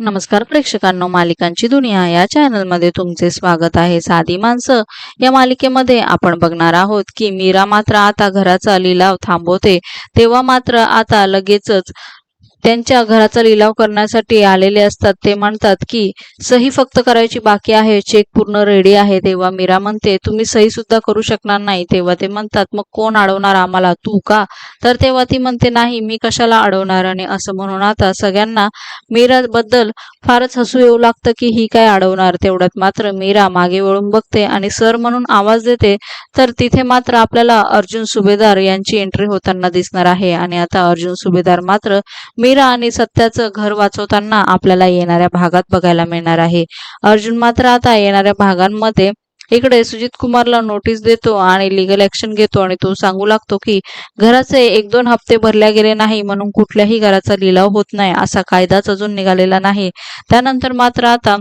नमस्कार प्रेक्षकांनो मालिकांची दुनिया या चॅनलमध्ये तुमचे स्वागत आहे. साधी माणसं या मालिकेमध्ये आपण बघणार आहोत की मीरा मात्र आता घराचा लिलाव थांबवते. तेव्हा मात्र आता लगेचच त्यांच्या घराचा लिलाव करण्यासाठी आलेले असतात. ते म्हणतात की सही फक्त करायची बाकी आहे चेक पूर्ण रेडी आहे. तेव्हा मीरा म्हणते तुम्ही सही सुद्धा करू शकणार नाही. तेव्हा ते म्हणतात मग कोण अडवणार आम्हाला? तू का? तर तेव्हा ती म्हणते नाही मी कशाला अडवणार? आणि असं म्हणून आता सगळ्यांना मीरा बद्दल फारच हसू येऊ लागतं की ही काय अडवणार. तेवढ्यात मात्र मीरा मागे वळून बघते आणि सर म्हणून आवाज देते तर तिथे मात्र आपल्याला अर्जुन सुभेदार यांची एंट्री होताना दिसणार आहे. आणि आता अर्जुन सुभेदार मात्र मीरा आणि सत्याचं घर वाचवताना आपल्याला येणाऱ्या भागात बघायला मिळणार आहे. अर्जुन मात्र आता येणाऱ्या भागांमध्ये इकडे सुजित कुमारला नोटीस देतो आणि लिगल ऍक्शन घेतो आणि तो सांगू लागतो की घराचे एक दोन हप्ते भरल्या गेले नाही म्हणून कुठल्याही घराचा लिलाव होत नाही असा कायदाच अजून निघालेला नाही. त्यानंतर मात्र आता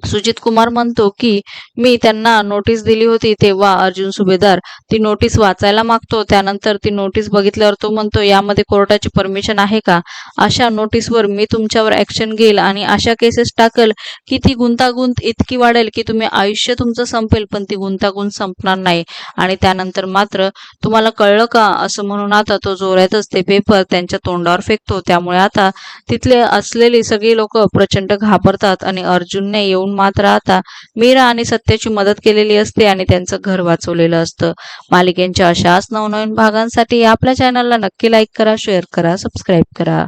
सुजित कुमार म्हणतो की मी त्यांना नोटीस दिली होती तेव्हा अर्जुन सुभेदार ती नोटीस वाचायला मागतो. त्यानंतर ती नोटीस बघितल्यावर तो म्हणतो यामध्ये कोर्टाची परमिशन आहे का? अशा नोटीसवर मी तुमच्यावर ऍक्शन घेईल आणि अशा केसेस टाकल की ती गुंतागुंत इतकी वाढेल की तुम्ही आयुष्य तुमचं संपेल पण ती गुंतागुंत संपणार नाही. आणि त्यानंतर मात्र तुम्हाला कळलं का? असं म्हणून आता तो जोरातच ते पेपर त्यांच्या तोंडावर फेकतो. त्यामुळे आता तिथले असलेली सगळी लोक प्रचंड घाबरतात आणि अर्जुनने येऊन मात्र आता मीरा आणि सत्याची मदत केलेली असते आणि त्यांचं घर वाचवलेलं असतं. मालिकेंच्या अशाच नवनवीन भागांसाठी आपल्या चॅनलला नक्की लाईक करा शेअर करा सबस्क्राईब करा.